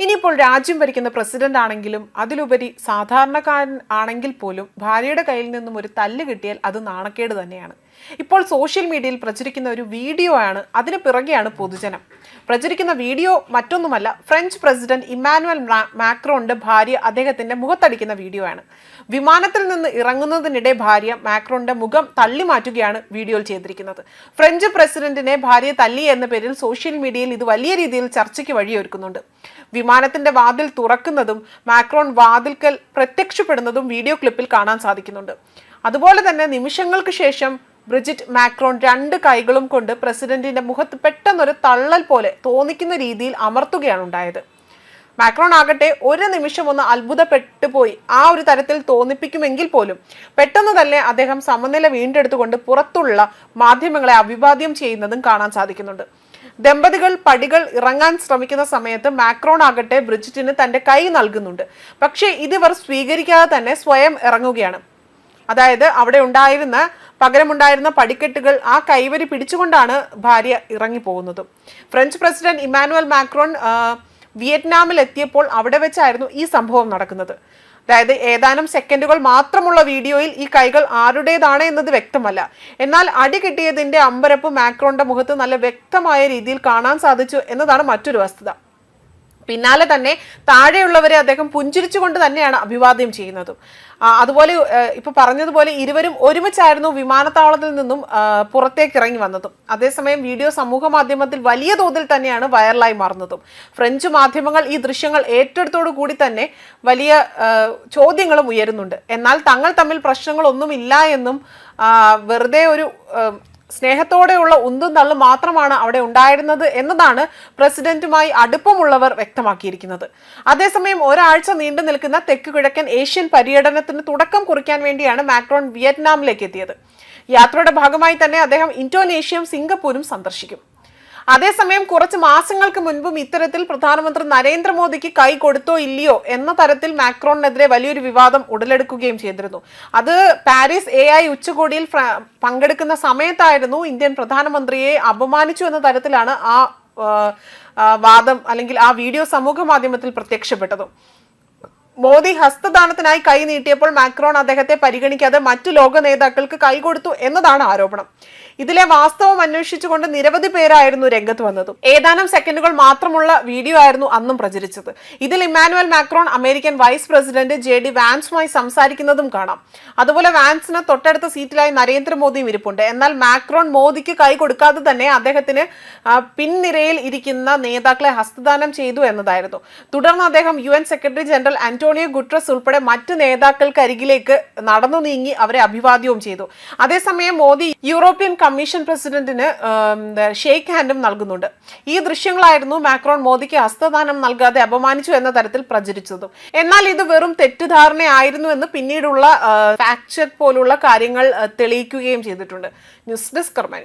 ഇനി ഇനിയിപ്പോൾ രാജ്യം ഭരിക്കുന്ന പ്രസിഡന്റ് ആണെങ്കിലും അതിലുപരി സാധാരണക്കാരൻ ആണെങ്കിൽ പോലും ഭാര്യയുടെ കയ്യിൽ നിന്നും ഒരു തല്ല് കിട്ടിയാൽ അത് നാണക്കേട് തന്നെയാണ്. ഇപ്പോൾ സോഷ്യൽ മീഡിയയിൽ പ്രചരിക്കുന്ന ഒരു വീഡിയോ ആണ് അതിന് പിറകെയാണ് പൊതുജനം. പ്രചരിക്കുന്ന വീഡിയോ മറ്റൊന്നുമല്ല ഫ്രഞ്ച് പ്രസിഡന്റ് ഇമ്മാനുവൽ മാക്രോണിന്റെ ഭാര്യ അദ്ദേഹത്തിന്റെ മുഖത്തടിക്കുന്ന വീഡിയോ ആണ്. വിമാനത്തിൽ നിന്ന് ഇറങ്ങുന്നതിനിടെ ഭാര്യ മാക്രോണിന്റെ മുഖം തള്ളി മാറ്റുകയാണ് വീഡിയോയിൽ ചെയ്തിരിക്കുന്നത്. ഫ്രഞ്ച് പ്രസിഡന്റിനെ ഭാര്യ തല്ലി എന്ന പേരിൽ സോഷ്യൽ മീഡിയയിൽ ഇത് വലിയ രീതിയിൽ ചർച്ചയ്ക്ക് വഴിയൊരുക്കുന്നുണ്ട്. വിമാനത്തിന്റെ വാതിൽ തുറക്കുന്നതും മാക്രോൺ വാതിൽക്കൽ പ്രത്യക്ഷപ്പെടുന്നതും വീഡിയോ ക്ലിപ്പിൽ കാണാൻ സാധിക്കുന്നുണ്ട്. അതുപോലെ തന്നെ നിമിഷങ്ങൾക്ക് ശേഷം ബ്രിജിറ്റ് മാക്രോൺ രണ്ട് കൈകളും കൊണ്ട് പ്രസിഡന്റിന്റെ മുഖത്ത് പെട്ടെന്നൊരു തള്ളൽ പോലെ തോന്നിക്കുന്ന രീതിയിൽ അമർത്തുകയാണ് ഉണ്ടായത്. മാക്രോൺ ആകട്ടെ ഒരു നിമിഷം ഒന്ന് അത്ഭുതപ്പെട്ടു പോയി. ആ ഒരു തരത്തിൽ തോന്നിപ്പിക്കുമെങ്കിൽ പോലും പെട്ടെന്ന് തന്നെ അദ്ദേഹം സമനില വീണ്ടെടുത്തുകൊണ്ട് പുറത്തുള്ള മാധ്യമങ്ങളെ അഭിവാദ്യം ചെയ്യുന്നതും കാണാൻ സാധിക്കുന്നുണ്ട്. ദമ്പതികൾ പടികൾ ഇറങ്ങാൻ ശ്രമിക്കുന്ന സമയത്ത് മാക്രോൺ ആകട്ടെ ബ്രിജിറ്റിന് തന്റെ കൈ നൽകുന്നുണ്ട്. പക്ഷേ ഇതിവർ സ്വീകരിക്കാതെ തന്നെ സ്വയം ഇറങ്ങുകയാണ്. അതായത് അവിടെ ഉണ്ടായിരുന്ന പകരമുണ്ടായിരുന്ന പടിക്കെട്ടുകൾ ആ കൈവരി പിടിച്ചുകൊണ്ടാണ് ഭാര്യ ഇറങ്ങി പോകുന്നത് ഫ്രഞ്ച് പ്രസിഡന്റ് ഇമാനുവൽ മാക്രോൺ വിയറ്റ്നാമിൽ എത്തിയപ്പോൾ അവിടെ വെച്ചായിരുന്നു ഈ സംഭവം നടക്കുന്നത്. അതായത് ഏതാനും സെക്കൻഡുകൾ മാത്രമുള്ള വീഡിയോയിൽ ഈ കൈകൾ ആരുടേതാണ് എന്നത് വ്യക്തമല്ല. എന്നാൽ അടി കിട്ടിയതിന്റെ അമ്പരപ്പ് മാക്രോന്റെ മുഖത്ത് നല്ല വ്യക്തമായ രീതിയിൽ കാണാൻ സാധിച്ചു എന്നതാണ് മറ്റൊരു വസ്തുത. പിന്നാലെ തന്നെ താഴെയുള്ളവരെ അദ്ദേഹം പുഞ്ചിരിച്ചുകൊണ്ട് തന്നെയാണ് അഭിവാദ്യം ചെയ്യുന്നത്. അതുപോലെ ഇപ്പൊ പറഞ്ഞതുപോലെ ഇരുവരും ഒരുമിച്ചായിരുന്നു വിമാനത്താവളത്തിൽ നിന്നും പുറത്തേക്ക് ഇറങ്ങി വന്നതും. അതേസമയം വീഡിയോ സമൂഹ മാധ്യമത്തിൽ വലിയ തോതിൽ തന്നെയാണ് വൈറലായി മാറുന്നതും. ഫ്രഞ്ച് മാധ്യമങ്ങൾ ഈ ദൃശ്യങ്ങൾ ഏറ്റെടുത്തോടു കൂടി തന്നെ വലിയ ചോദ്യങ്ങളും ഉയരുന്നുണ്ട്. എന്നാൽ തങ്ങൾ തമ്മിൽ പ്രശ്നങ്ങളൊന്നുമില്ല എന്നും വെറുതെ ഒരു സ്നേഹത്തോടെയുള്ള ഉന്തും തള്ളും മാത്രമാണ് അവിടെ ഉണ്ടായിരുന്നത് എന്നതാണ് പ്രസിഡന്റുമായി അടുപ്പമുള്ളവർ വ്യക്തമാക്കിയിരിക്കുന്നത്. അതേസമയം ഒരാഴ്ച നീണ്ടു നിൽക്കുന്ന തെക്ക് കിഴക്കൻ ഏഷ്യൻ പര്യടനത്തിന് തുടക്കം കുറിക്കാൻ വേണ്ടിയാണ് മാക്രോൺ വിയറ്റ്നാമിലേക്ക് എത്തിയത്. യാത്രയുടെ ഭാഗമായി തന്നെ അദ്ദേഹം ഇന്തോനേഷ്യയും സിംഗപ്പൂരും സന്ദർശിക്കും. അതേസമയം കുറച്ച് മാസങ്ങൾക്ക് മുൻപും ഇത്തരത്തിൽ പ്രധാനമന്ത്രി നരേന്ദ്രമോദിക്ക് കൈ കൊടുത്തോ ഇല്ലയോ എന്ന തരത്തിൽ മാക്രോണിനെതിരെ വലിയൊരു വിവാദം ഉടലെടുക്കുകയും ചെയ്തിരുന്നു. അത് പാരീസ് എ ഐ ഉച്ചകോടിയിൽ പങ്കെടുക്കുന്ന സമയത്തായിരുന്നു ഇന്ത്യൻ പ്രധാനമന്ത്രിയെ അപമാനിച്ചു എന്ന തരത്തിലാണ് ആ, വാദം അല്ലെങ്കിൽ ആ വീഡിയോ സമൂഹ മാധ്യമത്തിൽ പ്രത്യക്ഷപ്പെട്ടതും. മോദി ഹസ്തദാനത്തിനായി കൈ നീട്ടിയപ്പോൾ മാക്രോൺ അദ്ദേഹത്തെ പരിഗണിക്കാതെ മറ്റു ലോക നേതാക്കൾക്ക് കൈകൊടുത്തു എന്നതാണ് ആരോപണം. ഇതിലെ വാസ്തവം അന്വേഷിച്ചുകൊണ്ട് നിരവധി പേരായിരുന്നു രംഗത്ത് വന്നത്. ഏതാനും സെക്കൻഡുകൾ മാത്രമുള്ള വീഡിയോ ആയിരുന്നു അന്നും പ്രചരിച്ചത്. ഇതിൽ Emmanuel Macron American vice president J D വാൻസുമായി സംസാരിക്കുന്നതും കാണാം. അതുപോലെ വാൻസിന് തൊട്ടടുത്ത സീറ്റിലായി നരേന്ദ്രമോദിയും ഇരിപ്പുണ്ട്. എന്നാൽ മാക്രോൺ മോദിക്ക് കൈ കൊടുക്കാതെ തന്നെ അദ്ദേഹത്തിന് പിൻനിരയിൽ ഇരിക്കുന്ന നേതാക്കളെ ഹസ്തദാനം ചെയ്തു എന്നതായിരുന്നു. തുടർന്ന് അദ്ദേഹം U secretary general Antonio Guterres ഉൾപ്പെടെ മറ്റ് നേതാക്കൾക്കരികിലേക്ക് നടന്നു നീങ്ങി അവരെ അഭിവാദ്യവും ചെയ്തു. അതേസമയം മോദി യൂറോപ്യൻ കമ്മീഷൻ പ്രസിഡന്റിന് ഷെയ്ക്ക് ഹാൻഡും നൽകുന്നുണ്ട്. ഈ ദൃശ്യങ്ങളായിരുന്നു മാക്രോൺ മോദിക്ക് ഹസ്തദാനം നൽകാതെ അപമാനിച്ചു എന്ന തരത്തിൽ പ്രചരിച്ചതും. എന്നാൽ ഇത് വെറും തെറ്റിദ്ധാരണയായിരുന്നു എന്ന് പിന്നീടുള്ള ഫാക്ട് ചെക്ക് പോലുള്ള കാര്യങ്ങൾ തെളിയിക്കുകയും ചെയ്തിട്ടുണ്ട്. ന്യൂസ് ഡെസ്ക് കർമ്മ